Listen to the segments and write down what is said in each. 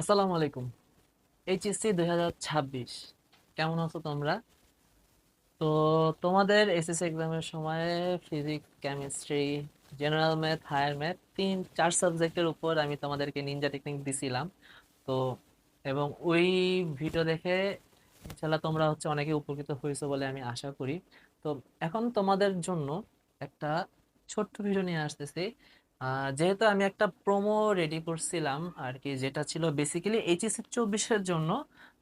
আসসালামু আলাইকুম। এইচএসসি দুই হাজার ছাব্বিশ, কেমন আছো তোমরা? তো তোমাদের এসএসসি এক্সামের সময় physics chemistry general math higher math তিন, চার সাবজেক্টের উপর আমি তোমাদেরকে নিনজা টেকনিক দিছিলাম। তো এবং ওই ভিডিও দেখে ইনশাল্লাহ তোমরা হচ্ছে অনেকে উপকৃত হয়েছো বলে আমি আশা করি। তো এখন তোমাদের জন্য একটা ছোট্ট ভিডিও নিয়ে আসতেছি। যেহেতু আমি একটা প্রোমো রেডি করছিলাম আর কি যেটা ছিল বেসিক্যালি এইচএসসি চব্বিশের জন্য,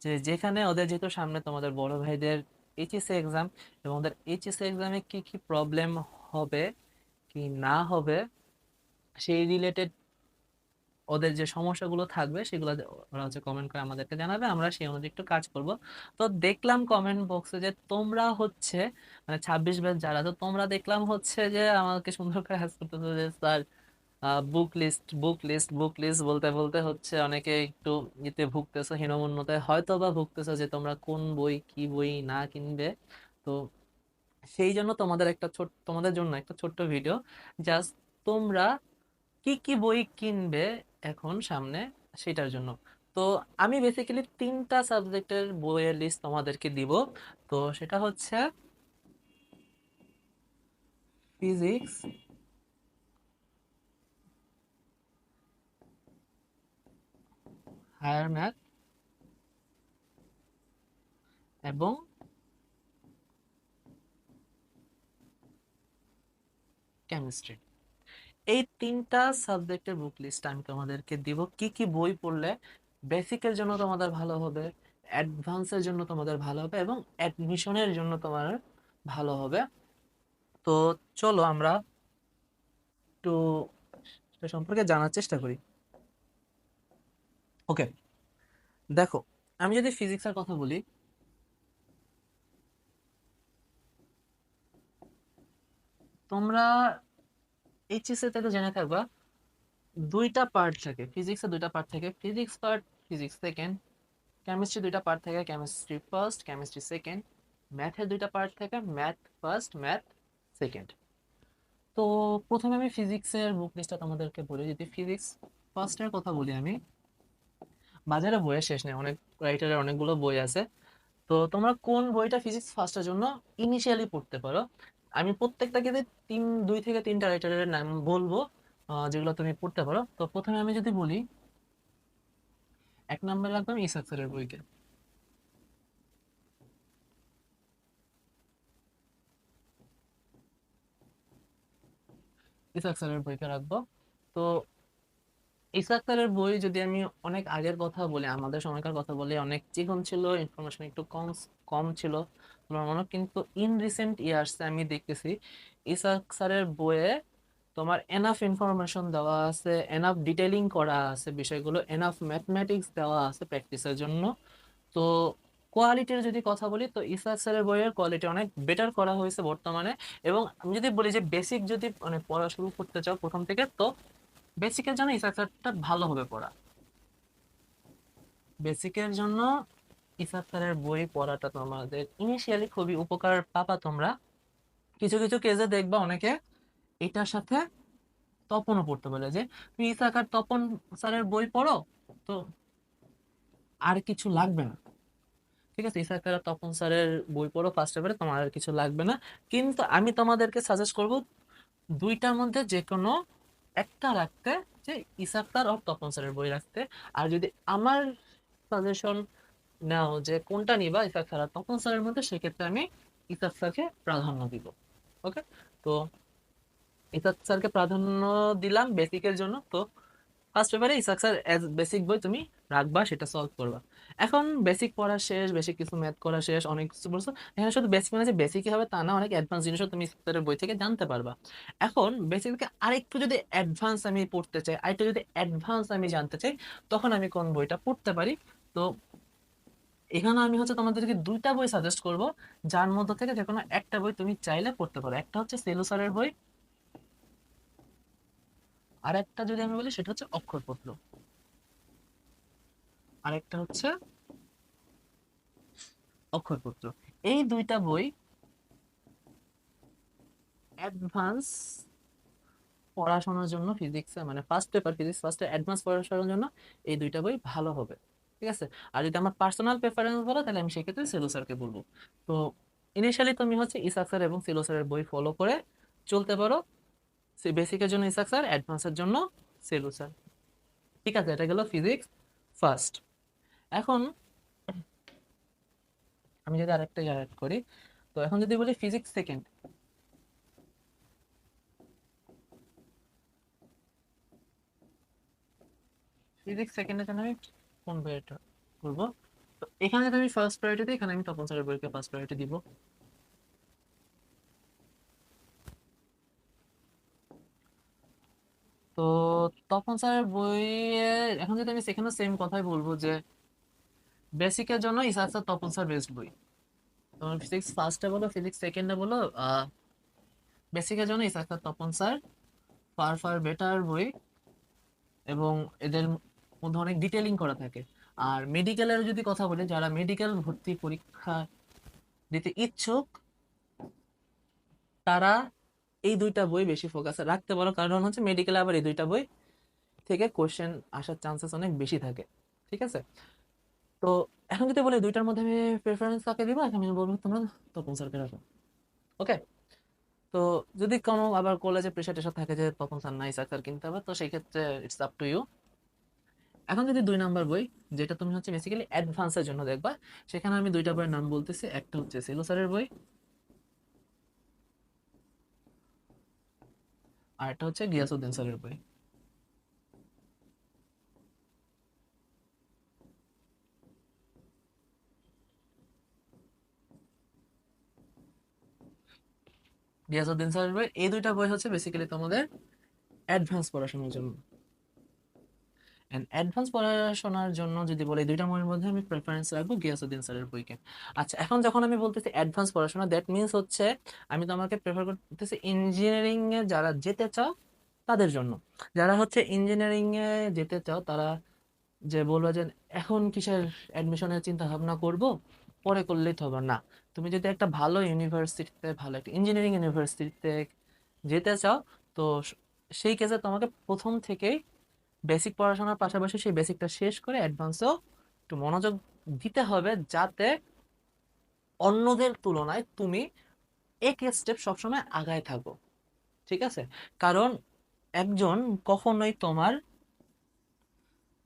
যে যেখানে ওদের যেহেতু সামনে তোমাদের বড় ভাইদের এইচএসসি এক্সাম এবং ওদের এইচএসসি এক্সামে কি কি প্রবলেম হবে, কি না হবে, সেই রিলেটেড ওদের যে সমস্যাগুলো থাকবে, সেগুলো ওরা হচ্ছে কমেন্ট করে আমাদেরকে জানাবে, আমরা সেই অনুযায়ী একটু কাজ করব। তো দেখলাম কমেন্ট বক্সে যে তোমরা হচ্ছে মানে ছাব্বিশ ব্যাচ যারা, তো তোমরা দেখলাম হচ্ছে যে আমাকে সুন্দর করে হাস করতেছো যে, sir book list book list book list বলতে বলতে হচ্ছে অনেকে একটু ইতে ভুগতেছো হীনমন্যতায় হয়তো বা ভুগতেছো যে তোমরা কোন বই, কি বই না কিনবে। তো সেই জন্য তোমাদের একটা ছোট, তোমাদের জন্য একটা ছোট্ট ভিডিও জাস্ট তোমরা কি কি বই কিনবে এখন সামনে সেটার জন্য। তো আমি বেসিক্যালি তিনটা সাবজেক্টের বইয়ের লিস্ট তোমাদেরকে দিব। তো সেটা হচ্ছে ফিজিক্স হায়ার ম্যাথ এবং কেমিস্ট্রি। এই তিনটা সাবজেক্টের বুক লিস্ট আমি তোমাদেরকে দিব। কি কি বই পড়লে বেসিকের জন্য তোমাদের ভালো হবে অ্যাডভান্সের জন্য তোমাদের ভালো হবে এবং অ্যাডমিশনের জন্য তোমার ভালো হবে। তো চলো আমরা একটু সম্পর্কে জানার চেষ্টা করি। ওকে। দেখো, আমি যদি ফিজিক্সের কথা বলি, তোমরা এইচএসসি তে জেনে থাকবা, দুইটা পার্ট থাকে ফিজিক্সের দুইটা পার্ট থাকে physics part physics second chemistry দুইটা পার্ট থাকে কেমিস্ট্রি ফার্স্ট কেমিস্ট্রি সেকেন্ড ম্যাথের দুইটা পার্ট থাকে ম্যাথ ফার্স্ট ম্যাথ সেকেন্ড তো প্রথমে আমি ফিজিক্সের বুক লিস্টটা তোমাদেরকে বলি যদি ফিজিক্স ফার্স্টের কথা বলি আমি বাজারে বইয়ের শেষ নেই, অনেক রাইটারের অনেকগুলো বই আছে। তো তোমরা কোন বইটা ফিজিক্স ফার্স্টের জন্য ইনিশিয়ালি পড়তে পারো? আমি প্রত্যেকটা ক্ষেত্রে তিন, দুই থেকে তিনটা রাইটারের নাম বলব যেগুলো তুমি পড়তে পারো। তো প্রথমে আমি যদি বলি, এক নম্বরে রাখলাম ইসাক স্যারের বইকে। ইসাক স্যারের বইকে রাখব। তো স্যারের বই যদি আমি অনেক আগের কথা বলি, আমাদের সময়কার কথা বলি, অনেক চিকন ছিল ইনফরমেশন একটু কম কম ছিল। তোমার মনে কিন্তু ইন রিসেন্ট ইয়ার্সে আমি দেখতেছি ইসাক স্যারের বইয়ে তোমার এনাফ ইনফরমেশন দেওয়া আছে এনাফ ডিটেলিং করা আছে বিষয়গুলো এনাফ ম্যাথমেটিক্স দেওয়া আছে প্র্যাকটিসের জন্য। তো কোয়ালিটির যদি কথা বলি, তো ইসাক স্যারের বইয়ের কোয়ালিটি অনেক বেটার করা হয়েছে বর্তমানে। এবং আমি যদি বলি যে বেসিক যদি মানে পড়া শুরু করতে চাও প্রথম থেকে, তো বেসিকের জন্য স্যারটা ভালো হবে পড়া। বেসিকের জন্য ইসাক স্যারের বই পড়াটা তোমাদের ইনিশিয়ালি খুবই উপকার পাবা তোমরা। কিছু কিছু কেজে দেখবা অনেকে এটার সাথে তপনও পড়তে বলে যে, তুমি ইসাক আর তপন স্যারের বই পড়ো? তো আর কিছু লাগবে না। ঠিক আছে ইসাক আর তপন স্যারের বই পড়ো ফার্স্ট এবারে তোমার আর কিছু লাগবে না। কিন্তু আমি তোমাদেরকে সাজেস্ট করব দুইটার মধ্যে যে কোনো একটা রাখতে যে ইসাক স্যার আর তপন স্যারের বই রাখতে। আর যদি আমার সাজেশন নাও যে কোনটা নিবা ইসাক স্যার আর তপন স্যারের মধ্যে, সেক্ষেত্রে আমি ইসাক স্যারকে প্রাধান্য দিব। ওকে তো ইসাক স্যারকে প্রাধান্য দিলাম বেসিকের জন্য। তো ফার্স্ট পেপারে ইসাক স্যার অ্যাজ বেসিক বই তুমি রাখবা, সেটা সলভ করবা। এখন বেসিক পড়া শেষ বেসিক কিছু ম্যাথ করা শেষ, অনেক কিছু বলছো এখানে শুধু বেসিক মানে যে বেসিকই হবে তা না, অনেক অ্যাডভান্স জিনিসও তুমি স্যারের বই থেকে জানতে পারবা। এখন বেসিক থেকে আরেকটু যদি অ্যাডভান্স আমি পড়তে চাই, আরেকটু যদি অ্যাডভান্স আমি জানতে চাই, তখন আমি কোন বইটা পড়তে পারি? তো এখানে আমি হচ্ছে তোমাদেরকে দুইটা বই সাজেস্ট করব, যার মধ্যে থেকে যে কোনো একটা বই তুমি চাইলে পড়তে পারো। একটা হচ্ছে সেলু স্যারের বই আর একটা যদি আমি বলি সেটা হচ্ছে অক্ষরপত্র আরেকটা হচ্ছে অক্ষরপত্র। এই দুইটা বই অ্যাডভান্স পড়াশোনার জন্য ফিজিক্স মানে ফার্স্ট পেপার ফিজিক্স ফার্স্টে অ্যাডভান্স পড়াশোনার জন্য এই দুইটা বই ভালো হবে, ঠিক আছে? আর যদি আমার পার্সোনাল প্রেফারেন্স বলো, তাহলে আমি সেক্ষেত্রে সেলু স্যারকে বলব। তো ইনিশিয়ালি তুমি হচ্ছে ইসাক স্যার এবং সেলু স্যারের বই ফলো করে চলতে পারো। সে বেসিকের জন্য ইসাক স্যার অ্যাডভান্সের জন্য সেলু স্যার ঠিক আছে, এটা গেল ফিজিক্স ফার্স্ট এখন আমি যদি আরেকটা অ্যাড করি, তো এখন যদি বলি ফিজিক্স সেকেন্ড ফিজিক্স সেকেন্ডের জন্য আমি কোন বইটা করব? তো এখানে যদি আমি ফার্স্ট প্রায়োরিটি দিই, এখানে আমি তপন স্যারের বইকে ফার্স্ট প্রায়োরিটি দিব। তো তপন স্যারের বইয়ে এখন যদি আমি সেখানে সেম কথাই বলব যে বেসিকের জন্য Ishaq sir Tapan sir best বই। তোমার ফিজিক্স ফার্স্টে বলো ফিজিক্স সেকেন্ডে বলো বেসিকের জন্য Ishaq sir Tapan sir far far better বই এবং এদের মধ্যে অনেক ডিটেলিং করা থাকে। আর মেডিকেলের যদি কথা বলি, যারা মেডিকেল ভর্তি পরীক্ষা দিতে ইচ্ছুক, তারা এই দুইটা বই বেশি ফোকাস রাখতে পারো। কারণ হচ্ছে মেডিকেলে আবার এই দুইটা বই থেকে কোশ্চেন আসার চান্সেস অনেক বেশি থাকে। ঠিক আছে? তো এখন যদি বলি দুইটার মধ্যে আমি প্রেফারেন্স কাকে দিব? এখন আমি বলব তোমরা তপন স্যারকে রাখো। ওকে তো যদি কোনো আবার কলেজে প্রেশার টেশার থাকে যে তপন স্যার নাই স্যার কিনতে হবে, তো সেই ক্ষেত্রে ইটস আপ টু ইউ এখন যদি দুই নাম্বার বই, যেটা তুমি হচ্ছে বেসিক্যালি অ্যাডভান্সের জন্য দেখবা, সেখানে আমি দুইটা বইয়ের নাম বলতেছি, একটা হচ্ছে সেলো স্যারের বই, আর একটা হচ্ছে গিয়াসউদ্দিন স্যারের বই। গিয়াসউদ্দিন স্যারের বই এই দুইটা বই হচ্ছে বেসিক্যালি তোমাদের অ্যাডভান্স পড়াশোনার জন্য। অ্যান্ড অ্যাডভান্স পড়াশোনার জন্য যদি বলি দুইটা বইয়ের মধ্যে আমি প্রেফারেন্স রাখব স্যারের বইকে। আচ্ছা এখন যখন আমি বলতেছি অ্যাডভান্স পড়াশোনা দ্যাট মিনস হচ্ছে আমি তোমাকে প্রেফার করতেছি ইঞ্জিনিয়ারিং এ যারা যেতে চাও, তাদের জন্য। যারা হচ্ছে ইঞ্জিনিয়ারিং এ যেতে চাও, তারা যে বলব যে, এখন কিসের অ্যাডমিশনের চিন্তা ভাবনা করব? পরে করলেই তো হবে। না, তুমি যদি একটা ভালো ইউনিভার্সিটিতে ভালো একটা ইঞ্জিনিয়ারিং ইউনিভার্সিটিতে যেতে চাও, তো সেই কেসে তোমাকে প্রথম থেকেই বেসিক পড়াশোনার পাশাপাশি সেই বেসিকটা শেষ করে অ্যাডভান্সও একটু মনোযোগ দিতে হবে যাতে অন্যদের তুলনায় তুমি এক স্টেপ সবসময় আগায় থাকো। ঠিক আছে? কারণ একজন কখনোই তোমার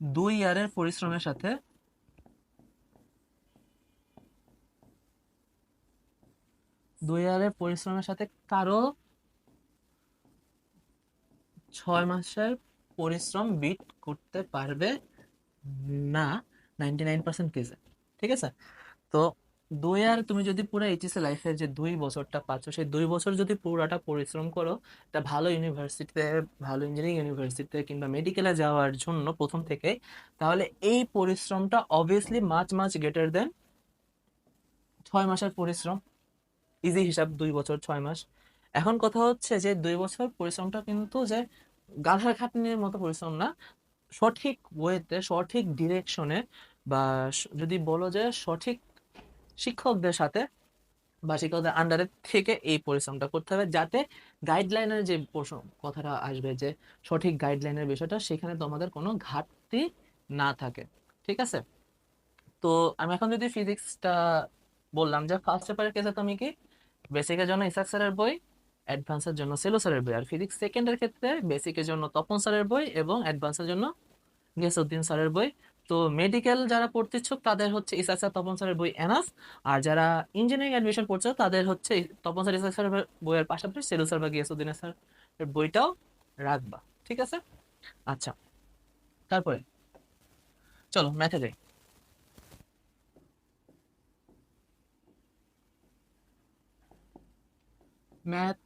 দুই ইয়ারের পরিশ্রমের সাথে দুই ইয়ারের পরিশ্রমের সাথে কারও ছয় মাসের পরিশ্রম বিট করতে পারবে না নাইনটি নাইন পার্সেন্ট কেসে ঠিক আছে? তো দুই আর তুমি যদি পুরো এইচএসএ লাইফের যে দুই বছরটা পাচ্ছ, সেই দুই বছর যদি পুরোটা পরিশ্রম করো তা ভালো ইউনিভার্সিটিতে ভালো ইঞ্জিনিয়ারিং ইউনিভার্সিটিতে কিংবা মেডিকেলে যাওয়ার জন্য প্রথম থেকে তাহলে এই পরিশ্রমটা obviously much much greater than ছয় মাসের পরিশ্রম ইজি হিসাব দুই বছর, ছয় মাস। এখন কথা হচ্ছে যে দুই বছর পরিশ্রমটা কিন্তু যে গাধার খাটনির মতো পরিশ্রম না, সঠিক ওয়েতে, সঠিক ডিরেকশনে বা যদি বলো যে সঠিক শিক্ষকদের সাথে বা শিক্ষকদের আন্ডারে থেকে এই পরিশ্রমটা করতে হবে যাতে গাইডলাইনের যে কথাটা আসবে যে সঠিক গাইডলাইনের বিষয়টা, সেখানে তোমাদের কোনো ঘাটতি না থাকে। ঠিক আছে? তো আমি এখন যদি ফিজিক্সটা বললাম যে ফার্স্ট পেপারের কেসে তুমি কি বেসিকের জন্য ইসাক স্যারের বই অ্যাডভান্সের জন্য সেলো স্যারের বই। আর ফিজিক্স সেকেন্ডের ক্ষেত্রে বেসিকের জন্য তপন স্যারের বই এবং অ্যাডভান্সের জন্য গিয়াসউদ্দিন স্যারের বই। তো মেডিকেল যারা পড়তে ইচ্ছুক, তাদের হচ্ছে ইসাক স্যার, তপন স্যারের বই এনাফ আর যারা ইঞ্জিনিয়ারিং অ্যাডমিশন পড়ছে তাদের হচ্ছে তপন স্যার ইসাক স্যারের বইয়ের পাশাপাশি সেলু স্যার বা গিয়াসউদ্দিন স্যারের বইটাও রাখবা। ঠিক আছে? আচ্ছা তারপরে চলো ম্যাথে যাই। Math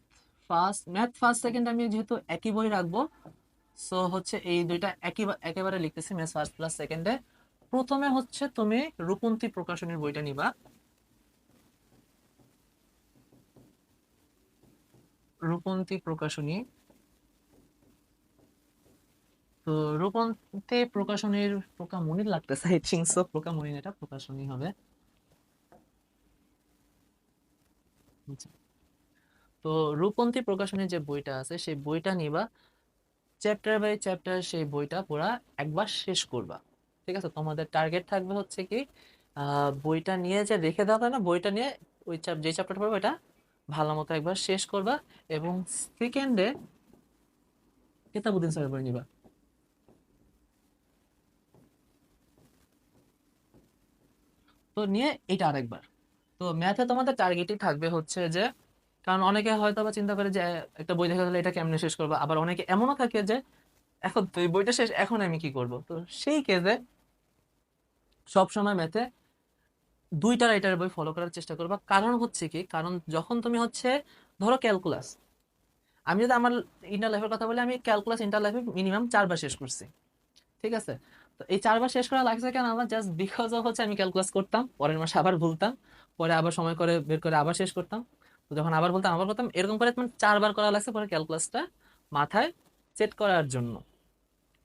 first math first second আমি যেহেতু একই বই রাখব সো হচ্ছে এই দুইটা একই একেবারে লিখতেছি ম্যাথ ফার্স্ট প্লাস সেকেন্ডে প্রথমে হচ্ছে তুমি রূপন্তী প্রকাশনীর বইটা নিবা। রূপন্তী প্রকাশনী। তো রূপন্তী প্রকাশনীর প্রকামনির লাগতেছে আই থিঙ্ক সো প্রকামনির এটা প্রকাশনী হবে। আচ্ছা। তো রূপন্তী প্রকাশনীর যে বইটা আছে, সেই বইটা নিবা। চ্যাপ্টার বাই চ্যাপ্টার সেই বইটা পুরা একবার শেষ করবা। ঠিক আছে? তোমাদের টার্গেট থাকবে হচ্ছে কি বইটা নিয়ে যে রেখে দেওয়া না, বইটা নিয়ে ওই চ্যাপ যে চ্যাপ্টারটা পড়বে ওইটা ভালো মতো একবার শেষ করবা এবং সেকেন্ডে কিতাবুদ্দিন স্যারের বই নিবা। তো নিয়ে এটা আরেকবার। তো ম্যাথে তোমাদের টার্গেটই থাকবে হচ্ছে যে কারণ অনেকে হয়তো বা চিন্তা করে যে একটা বই দেখা গেলে এটা কেমনে শেষ করব? আবার অনেকে এমনও থাকে যে, এখন তো এই বইটা শেষ, এখন আমি কি করব? তো সেই কেসে সবসময় ম্যাথে দুইটা রাইটারের বই ফলো করার চেষ্টা করবা। কারণ হচ্ছে কি? কারণ যখন তুমি হচ্ছে, ধরো ক্যালকুলাস আমি যদি আমার ইন্টার লাইফের কথা বলি, আমি ক্যালকুলাস ইন্টার লাইফে মিনিমাম চারবার শেষ করছি। ঠিক আছে? তো এই চারবার শেষ করা লাগছে কেন আমার? জাস্ট বিকজ অফ হচ্ছে আমি ক্যালকুলাস করতাম, পরের মাসে আবার ভুলতাম, পরে আবার সময় করে বের করে আবার শেষ করতাম। তো যখন আবার বলতাম, আবার করতাম এরকম করে মানে চারবার করা লাগছে পরে ক্যালকুলাসটা মাথায় সেট করার জন্য।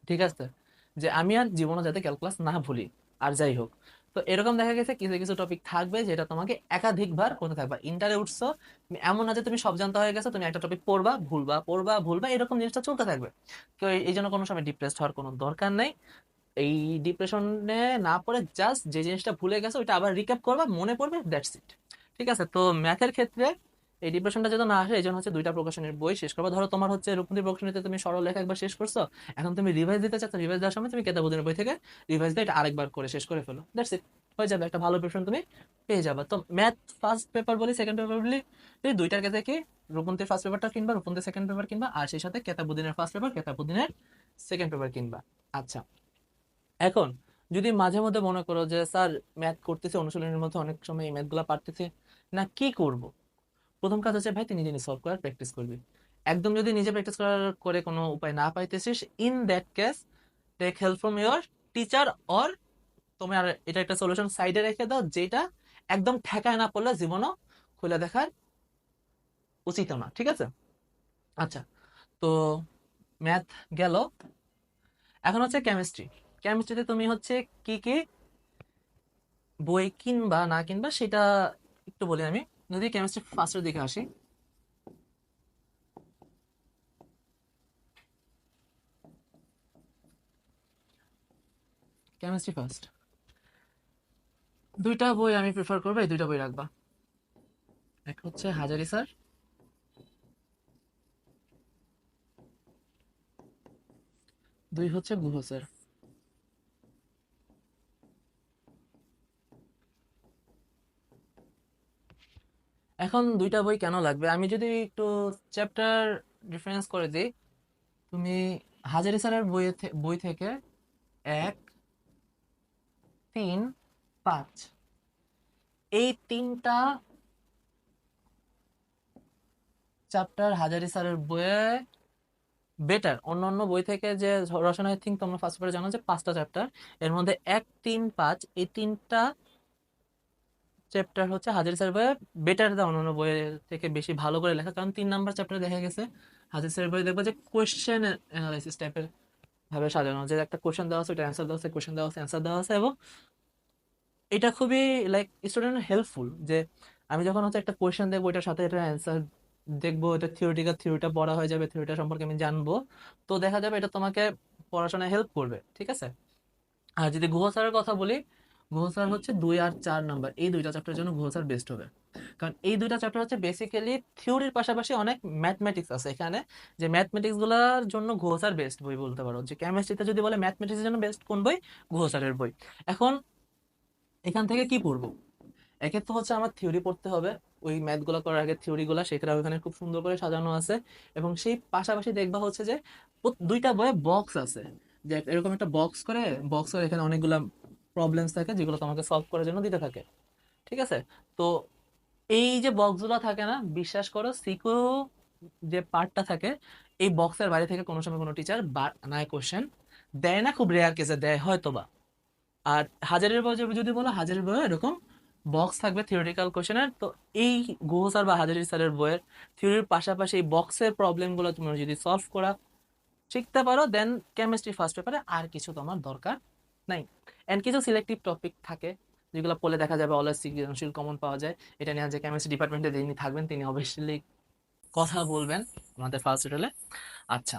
ঠিক আছে? যে আমি আর জীবনে যাতে ক্যালকুলাস না ভুলি। আর যাই হোক। তো এরকম দেখা গেছে কিছু কিছু টপিক থাকবে যেটা তোমাকে একাধিকবার করতে থাকবে। ইন্টারে উঠছো এমন না যে তুমি সব জানতে হয়ে গেছো, তুমি একটা টপিক পড়বা, ভুলবা পড়বা, ভুলবা, এরকম জিনিসটা চলতে থাকবে। তো এই জন্য কোনো সময় ডিপ্রেসড হওয়ার কোনো দরকার নেই। এই ডিপ্রেশনে না পড়ে জাস্ট যে জিনিসটা ভুলে গেছো, ওইটা আবার রিক্যাপ করবা, মনে পড়বে দ্যাটস ইট ঠিক আছে? তো ম্যাথের ক্ষেত্রে এই ডিপ্রেশনটা যেন না আসে, এই জন্য হচ্ছে দুইটা প্রকাশনের বই শেষ করবা। ধরো তোমার হচ্ছে রূপমতি প্রকাশনীতে তুমি সরল লেখা একবার শেষ করছ, এখন তুমি রিভাইজ দিতে চাচ্ছ রিভাইজ দেওয়ার সময় তুমি কেতাবুদ্দিনের বই থেকে রিভাইজ দিয়ে এটা আরেকবার করে শেষ করে ফেলো। দ্যাটস ইট হয়ে যাবে, একটা ভালো প্রিপারেশন তুমি পেয়ে যাবে। তো ম্যাথ ফার্স্ট পেপার বলি সেকেন্ড পেপার বলি, এই দুইটার কি রূপন্তির ফার্স্ট পেপারটা কিনবা রূপন্তির সেকেন্ড পেপার কিনবা, আর সেই সাথে কেতাবুদ্দিনের ফার্স্ট পেপার কেতাবুদ্দিনের সেকেন্ড পেপার কিনবা। আচ্ছা এখন যদি মাঝে মধ্যে মনে করো যে, স্যার ম্যাথ করতেছে, অনুশীলনের মধ্যে অনেক সময় এই ম্যাথগুলো পারতেছে না, কি করব? প্রথম কাজ হচ্ছে ভাই, তুই নিজে নিজে সলভ করার প্র্যাকটিস করবি। একদম যদি নিজে প্র্যাকটিস করার করে কোনো উপায় না পাইতেছিস in that case take help from your teacher or তুমি আর এটা একটা সলিউশন সাইডে রেখে দাও, যেটা একদম ঠেকায় না পড়লে জীবনও খুলে দেখার উচিত না, ঠিক আছে? আচ্ছা তো ম্যাথ গেল। এখন হচ্ছে কেমিস্ট্রি কেমিস্ট্রিতে তুমি হচ্ছে কি কি বই কিনবা না কিনবা, সেটা একটু বলি আমি। যদি কেমিস্ট্রি ফার্স্টের দিকে আসি। কেমিস্ট্রি ফার্স্ট দুইটা বই আমি প্রেফার করব, এই দুইটা বই রাখবা। এক হচ্ছে হাজারি স্যার। দুই হচ্ছে গুহ স্যার। এখন দুইটা বই কেন লাগবে? আমি যদি একটু চ্যাপ্টার ডিফারেন্স করে দিই, তুমি হাজারি স্যারের বই বই থেকে এক, তিন, পাঁচ। এই তিনটা চ্যাপ্টার হাজারি স্যারের বইয়ে বেটার অন্য অন্য বই থেকে যে রচনা আই থিঙ্ক তোমরা ফার্স্ট পেপারে জানো যে পাঁচটা চ্যাপ্টার এর মধ্যে এক, তিন, পাঁচ, এই তিনটা চ্যাপ্টার হচ্ছে হাজির স্যার বইয়ে বেটার দেওয়া অন্যান্য বইয়ের থেকে বেশি ভালো করে লেখা। কারণ তিন নাম্বার চ্যাপ্টার দেখা গেছে, হাজির স্যার বই দেখব যে কোয়েশ্চেন অ্যানালাইসিস টাইপের ভাবে সাজানো, যে একটা কোয়েশ্চেন দেওয়া আছে ওটা অ্যান্সার দেওয়া আছে কোয়েশ্চেন দেওয়া আছে অ্যান্সার দেওয়া আছে এবং এটা খুবই লাইক স্টুডেন্ট হেল্পফুল যে আমি যখন হচ্ছে একটা কোয়েশ্চেন দেখব এটার সাথে এটা অ্যান্সার দেখব এটা থিওরিটিক্যাল থিওরিটা পড়া হয়ে যাবে থিওরিটা সম্পর্কে আমি জানব, তো দেখা যাবে এটা তোমাকে পড়াশোনায় হেল্প করবে, ঠিক আছে? আর যদি গুহ স্যারের কথা বলি স্যার হচ্ছে দুই আর চার নাম্বার। এই দুইটা চ্যাপ্টারের জন্য স্যার বেস্ট হবে। কারণ এই দুইটা চ্যাপ্টার হচ্ছে বেসিক্যালি থিওরির পাশাপাশি অনেক ম্যাথমেটিক্স আছে এখানে। যে ম্যাথমেটিক্সগুলার জন্য স্যার বেস্ট বই বলতে পারো। যে কেমিস্ট্রিতে যদি বলে ম্যাথমেটিক্সের জন্য বেস্ট কোন বই? স্যারের বই। এখন এখান থেকে কি পড়ব? একে তো হচ্ছে আমার থিওরি পড়তে হবে। ওই ম্যাথগুলো করার আগে থিওরিগুলো সেটা ওখানে খুব সুন্দর করে সাজানো আছে। এবং সেই পাশাপাশি দেখবা হচ্ছে যে, দুইটা বইয়ে বক্স আছে। যে এরকম একটা বক্স করে বক্স করে এখানে অনেকগুলা প্রবলেমস থাকে যেগুলো তোমাকে সলভ করার জন্য দিতে থাকে। ঠিক আছে? তো এই যে বক্সগুলো থাকে না, বিশ্বাস করো সিকিউ যে পার্টটা থাকে, এই বক্সের বাইরে থেকে কোনো সময় কোনো টিচার বানায় কোশ্চেন দেয় না, খুব রেয়ার কেসে দেয় হয়তো বা আর হাজারের বই যদি বলো, হাজারের বই এরকম বক্স থাকবে থিওরিটিক্যাল কোশ্চেনের তো এই গুহ স্যার বা হাজারি স্যারের বইয়ের থিওরির পাশাপাশি এই বক্সের প্রবলেমগুলো তুমি যদি সলভ করা, শিখতে পারো দেন কেমিস্ট্রি ফার্স্ট পেপারে আর কিছু তোমার দরকার নাই। এন্ড কিছু সিলেক্টিভ টপিক থাকে, যেগুলো পড়লে দেখা যাবে অলওয়েজ সৃজনশীল কমন পাওয়া যায়। এটা নিয়ে যে কেমিস্ট্রি ডিপার্টমেন্টে যিনি থাকবেন, তিনি অবশ্যই কথা বলবেন আমাদের ফার্স্ট হোটেলে আচ্ছা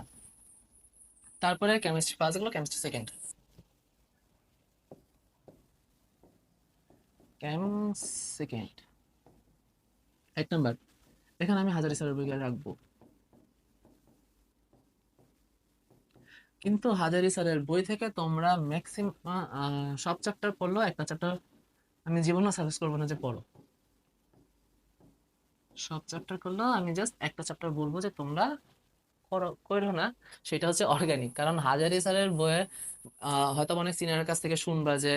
তারপরে কেমিস্ট্রি ফার্স্ট গেলো কেমিস্ট্রি সেকেন্ড কেম সেকেন্ড এক নম্বর এখানে আমি হাজারি বই রাখব। কিন্তু হাজারি স্যারের বই থেকে তোমরা ম্যাক্সিমাম সব চ্যাপ্টার পড়লেও একটা চ্যাপ্টার আমি জীবনে সাজেস্ট করব না যে পড়ো। সব চ্যাপ্টার করলেও আমি জাস্ট একটা চ্যাপ্টার বলব যে তোমরা করো না, সেটা হচ্ছে অর্গানিক কারণ হাজারি স্যারের বইয়ে হয়তো অনেক সিনিয়রের কাছ থেকে শুনবা যে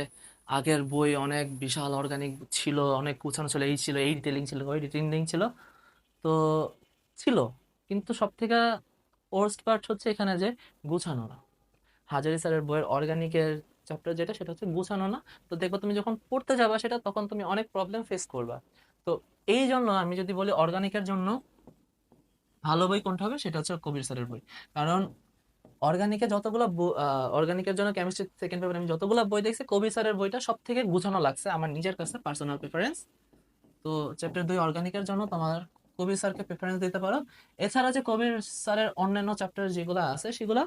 আগের বই অনেক বিশাল অর্গানিক ছিল, অনেক গুছানো ছিল, এই ছিল, এই ডিটেলিং ছিল, ওই ডিটেলিং ছিল, তো ছিল। কিন্তু সব থেকে ওর্স্ট পার্ট হচ্ছে এখানে যে গুছানো না। হাজারি স্যারের বইয়ের অর্গানিকের চ্যাপ্টার যেটা, সেটা হচ্ছে গুছানো না। তো দেখব তুমি যখন পড়তে যাবা সেটা, তখন তুমি অনেক প্রবলেম ফেস করবা। তো এই জন্য আমি যদি বলি অর্গানিকের জন্য ভালো বই কোনটা হবে, সেটা হচ্ছে কবির স্যারের বই। কারণ অর্গানিকে যতগুলো অর্গানিকের জন্য কেমিস্ট্রি সেকেন্ড পেপার আমি যতগুলো বই দেখছি, কবির স্যারের বইটা সব থেকে গুছানো লাগছে আমার নিজের কাছে পার্সোনাল প্রেফারেন্স তো চ্যাপ্টার দুই অর্গানিকের জন্য তোমার কবির স্যারকে প্রেফারেন্স দিতে পারো। এছাড়া যে কবির স্যারের অন্যান্য চ্যাপ্টার যেগুলো আছে, সেগুলো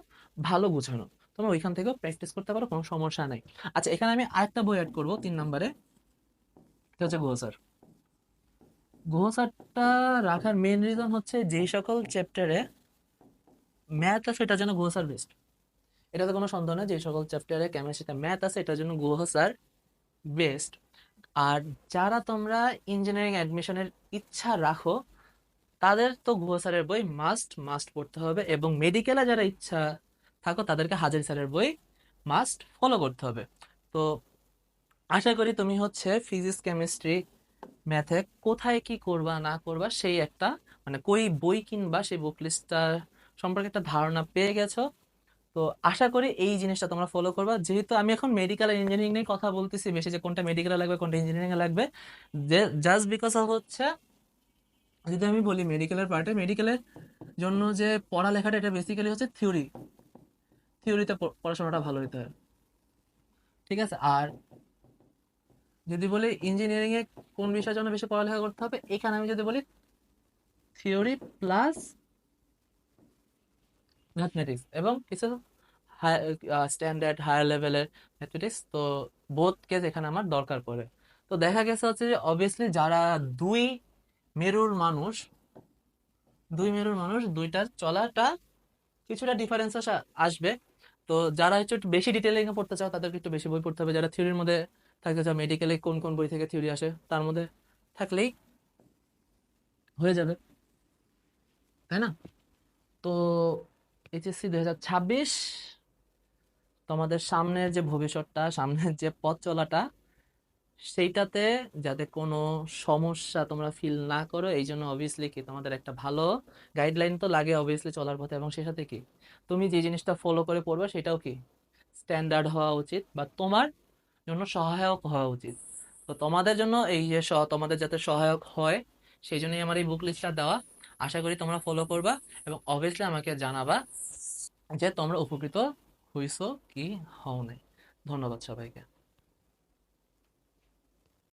ভালো গুছানো তোমরা ওইখান থেকেও প্র্যাকটিস করতে পারো, কোনো সমস্যা নেই। আচ্ছা এখানে আমি আরেকটা বই অ্যাড করব তিন নম্বরে। এটা হচ্ছে গুহ স্যার। গুহ স্যারটা রাখার মেন রিজন হচ্ছে যেই সকল চ্যাপ্টারে ম্যাথ আছে, এটার জন্য গুহ স্যার বেস্ট এটাতে কোনো সন্দেহ নেই যে সকল চ্যাপ্টারে কেমিস্ট্রিতে ম্যাথ আছে, এটার জন্য গুহ স্যার বেস্ট আর যারা তোমরা ইঞ্জিনিয়ারিং অ্যাডমিশনের ইচ্ছা রাখো তাদের তো গুহ স্যারের বই মাস্ট মাস্ট পড়তে হবে এবং মেডিকেলে যারা ইচ্ছা থাকো, তাদেরকে হাজারি স্যারের বই মাস্ট ফলো করতে হবে। তো আশা করি তুমি হচ্ছে ফিজিক্স কেমিস্ট্রি ম্যাথে কোথায় কি করবা, না করবা, সেই একটা মানে কই বই কিনবা, সেই বুক লিস্টটা সম্পর্কে একটা ধারণা পেয়ে গেছো। তো আশা করি এই জিনিসটা তোমরা ফলো করবা। যেহেতু আমি এখন মেডিকেল ইঞ্জিনিয়ারিং নিয়ে কথা বলতেছি, বেশি যে কোনটা মেডিকেলে লাগবে, কোনটা ইঞ্জিনিয়ারিং লাগবে জাস্ট বিকজ অফ হচ্ছে যদি আমি বলি মেডিকেলের পার্টে মেডিকেলের জন্য যে পড়ালেখাটা, এটা বেসিক্যালি হচ্ছে থিওরি থিওরিতে পড়াশোনাটা ভালো হতে হয়। ঠিক আছে? আর যদি বলি ইঞ্জিনিয়ারিংয়ে কোন বিষয়ের জন্য বেশি পড়ালেখা করতে হবে, এখানে আমি যদি বলি থিওরি প্লাস ম্যাথমেটিক্স এবং কিছু স্ট্যান্ডার্ড হায়ার লেভেলের ম্যাথমেটিক্স তো বোথ কেস এখানে আমার দরকার পড়ে। তো দেখা গেছে হচ্ছে যে অবভিয়াসলি যারা দুই মেরুর মানুষ, দুই মেরুর মানুষ দুইটার চলাটা কিছুটা ডিফারেন্স আসবে। তো যারা একটু বেশি ডিটেলিং এ পড়তে চাও, তাদেরকে একটু বেশি বই পড়তে হবে। যারা থিওরির মধ্যে থাকতে চাও মেডিকেলে কোন কোন বই থেকে থিওরি আসে, তার মধ্যে থাকলেই হয়ে যাবে। তাই না? তো এইচএসসি দুই হাজার ছাব্বিশ, তোমাদের সামনের যে ভবিষ্যৎটা সামনের যে পথ চলাটা সেইটাতে যাতে কোনো সমস্যা তোমরা ফিল না করো, এই জন্য অবভিয়াসলি কি তোমাদের একটা ভালো গাইডলাইন তো লাগে অবভিয়াসলি চলার পথে। এবং সে সাথে কি, তুমি যে জিনিসটা ফলো করে পড়বে সেটাও কি স্ট্যান্ডার্ড হওয়া উচিত বা তোমার জন্য সহায়ক হওয়া উচিত। তো তোমাদের জন্য এই যে তোমাদের যাতে সহায়ক হয়, সেই জন্যই আমার এই বুক লিস্টটা দেওয়া। আশা করি তোমরা ফলো করবা এবং অবভিয়াসলি আমাকে জানাবা যে তোমরা উপকৃত হইছো কি হও নাই ধন্যবাদ সবাইকে।